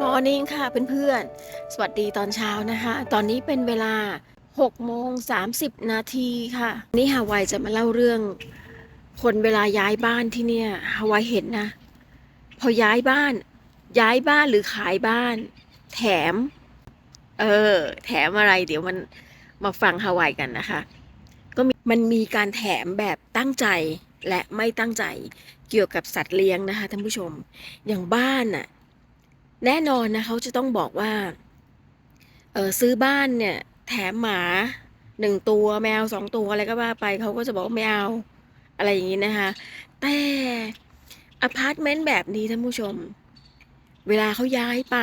มอร์นิ่งค่ะเพื่อนๆ สวัสดีตอนเช้านะคะ ตอนนี้เป็นเวลา6โมง30 นาทีค่ะ นี่ฮาวายจะมาเล่าเรื่อง คนเวลาย้ายบ้านที่เนี่ยฮาวายเห็นนะ พอย้ายบ้าน ย้ายบ้านหรือขายบ้าน แถม เออ แถมอะไร เดี๋ยวมันมาฟังฮาวายกันนะคะ ก็มันมีการแถมแบบตั้งใจและไม่ตั้งใจเกี่ยวกับสัตว์เลี้ยงนะคะท่านผู้ชม อย่างบ้านน่ะ แน่นอนนะเขาจะต้องบอกว่า เออซื้อบ้านเนี่ย แถมหมาหนึ่งตัวแมวสองตัวอะไรก็ว่าไปเขาก็จะบอกไม่เอาอะไรอย่างนี้นะคะ แต่อพาร์ตเมนต์แบบนี้ท่านผู้ชม เวลาเขาย้ายไป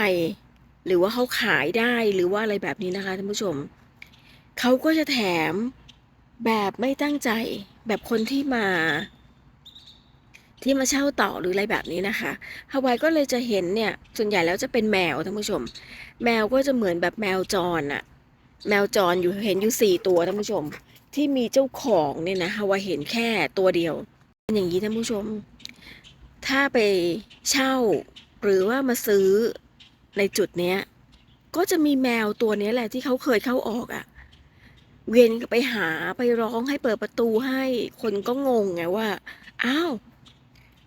หรือว่าเขาขายได้หรือว่าอะไรแบบนี้นะคะท่านผู้ชมเขาก็จะแถมแบบไม่ตั้งใจแบบคนที่มา ที่มาเช่าต่อหรืออะไรแบบนี้นะคะฮาวายก็เลยจะเห็นเนี่ยส่วนใหญ่แล้วจะเป็นแมวท่านผู้ชม แมวก็จะเหมือนแบบแมวจรอะแมวจรอยู่เห็นอยู่สี่ตัวท่านผู้ชม ที่มีเจ้าของเนี่ยนะฮาวายเห็นแค่ตัวเดียวเป็นอย่างนี้ท่านผู้ชม ถ้าไปเช่าหรือว่ามาซื้อในจุดเนี้ยก็จะมีแมวตัวนี้แหละที่เขาเคยเข้าออกอะเวียนไปหาไปร้องให้เปิดประตูให้คนก็งงไงว่า อ้าว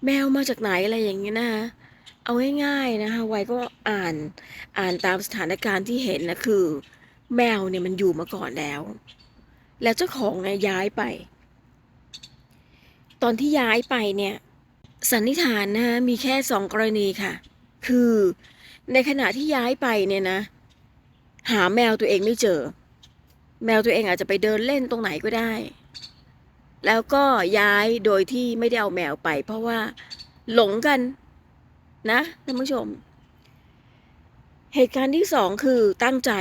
แมวมาจากไหนอะไรอย่างเงี้ยนะคะเอาง่ายๆนะคะไว้ก็อ่านอ่านตามสถานการณ์ที่เห็นนะคือ แมวเนี่ยมันอยู่มาก่อนแล้ว แล้วเจ้าของเนี่ยย้ายไป ตอนที่ย้ายไปเนี่ยสันนิษฐานนะคะมีแค่สองกรณีค่ะ คือในขณะที่ย้ายไปเนี่ยนะ หาแมวตัวเองไม่เจอ แมวตัวเองอาจจะไปเดินเล่นตรงไหนก็ได้ แล้วก็ย้ายโดยที่ไม่ได้เอาแมวไป เพราะว่าหลงกันนะท่านผู้ชม เหตุการณ์ที่สองคือตั้งใจ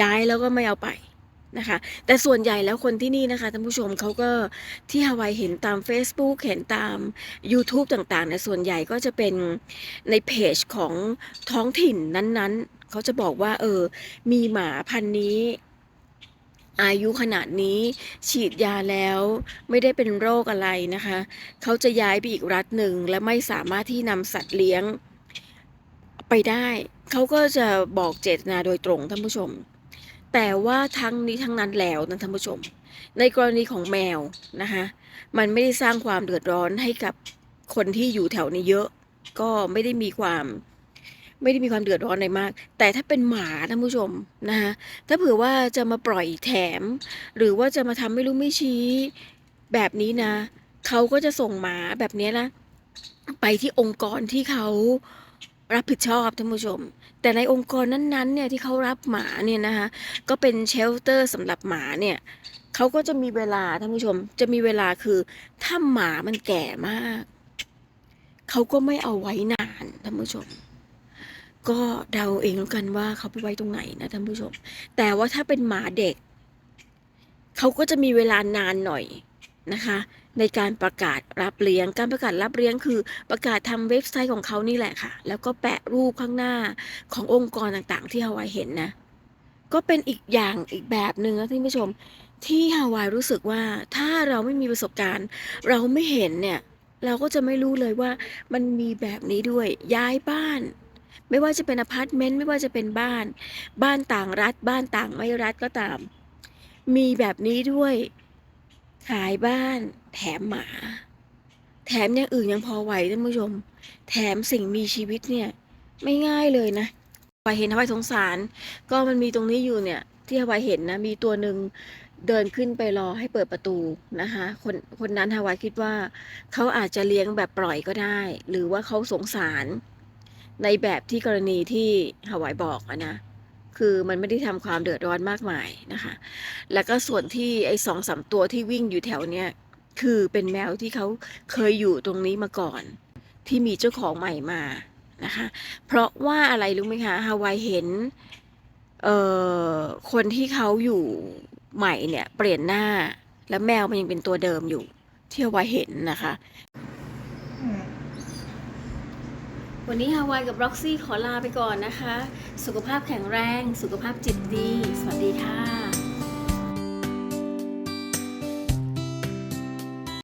ย้ายแล้วก็ไม่เอาไปนะคะ แต่ส่วนใหญ่แล้วคนที่นี่นะคะท่านผู้ชมเขาก็ที่ฮาวายเห็นตาม Facebook เห็นตาม YouTube ต่างๆเนี่ยส่วนใหญ่ก็จะเป็นในเพจของท้องถิ่นนั้นๆ เขาจะบอกว่า เออ มีหมาพันนี้ อายุขนาดนี้ฉีดยาแล้วไม่ได้เป็นโรคอะไรนะคะ เขาจะย้ายไปอีกรัฐหนึ่งและไม่สามารถที่นำสัตว์เลี้ยงไปได้ เขาก็จะบอกเจตนาโดยตรงท่านผู้ชม แต่ว่าทั้งนี้ทั้งนั้นแล้วนะท่านผู้ชม ในกรณีของแมวนะคะมันไม่ได้สร้างความเดือดร้อนให้กับคนที่อยู่แถวนี้เยอะ ก็ไม่ได้มีความ ไม่ได้มีความเดือดร้อนอะไรมาก แต่ถ้าเป็นหมาท่านผู้ชมนะคะถ้าเผื่อว่าจะมาปล่อยแถม หรือว่าจะมาทำไม่รู้ไม่ชี้แบบนี้นะเขาก็จะส่งหมาแบบนี้นะไปที่องค์กรที่เขารับผิดชอบท่านผู้ชม แต่ในองค์กรนั้นๆเนี่ยที่เขารับหมาเนี่ยนะคะก็เป็นเชลเตอร์สำหรับหมาเนี่ยเขาก็จะมีเวลาท่านผู้ชม จะมีเวลาคือถ้าหมามันแก่มาก เขาก็ไม่เอาไว้นานท่านผู้ชม ก็เดาเองแล้วกันว่าเขาไปไว้ตรงไหนนะท่านผู้ชม แต่ว่าถ้าเป็นหมาเด็ก เขาก็จะมีเวลานานหน่อยนะคะ ในการประกาศรับเลี้ยง การประกาศรับเลี้ยงคือประกาศทำเว็บไซต์ของเขานี่แหละค่ะ แล้วก็แปะรูปข้างหน้าขององค์กรต่างๆ ที่ฮาวายเห็นนะ ก็เป็นอีกอย่างอีกแบบหนึ่งนะท่านผู้ชม ที่ฮาวายรู้สึกว่าถ้าเราไม่มีประสบการณ์ เราไม่เห็นเนี่ยเราก็จะไม่รู้เลยว่ามันมีแบบนี้ด้วยย้ายบ้าน ไม่ว่าจะเป็นอพาร์ตเมนต์ไม่ว่าจะเป็นบ้าน บ้านต่างรัฐ บ้านต่างไม่รัฐก็ตาม มีแบบนี้ด้วย ขายบ้านแถมหมา แถมอย่างอื่นยังพอไหวท่านผู้ชม แถมสิ่งมีชีวิตเนี่ย ไม่ง่ายเลยนะฮาวายเห็นฮาวายสงสาร ก็มันมีตรงนี้อยู่เนี่ยที่ฮาวายเห็นนะมีตัวหนึ่งเดินขึ้นไปรอให้เปิดประตูนะคะคนคนนั้นฮาวายคิดว่าเขาอาจจะเลี้ยงแบบปล่อยก็ได้ หรือว่าเขาสงสาร ในแบบที่กรณีที่ฮาวายบอกอะนะคือมันไม่ได้ทำความเดือดร้อนมากมายนะคะ แล้วก็ส่วนที่ไอ้สองสามตัวที่วิ่งอยู่แถวเนี้ยคือเป็นแมวที่เขาเคยอยู่ตรงนี้มาก่อน ที่มีเจ้าของใหม่มานะคะ เพราะว่าอะไรรู้ไหมคะฮาวายเห็นเอ่อคนที่เขาอยู่ใหม่เนี่ยเปลี่ยนหน้าแล้วแมวมันยังเป็นตัวเดิมอยู่ที่ฮาวายเห็นนะคะ วันนี้ฮาวายกับร็อกซี่ขอลาไปก่อนนะคะ สุขภาพแข็งแรง สุขภาพจิตดี สวัสดีค่ะ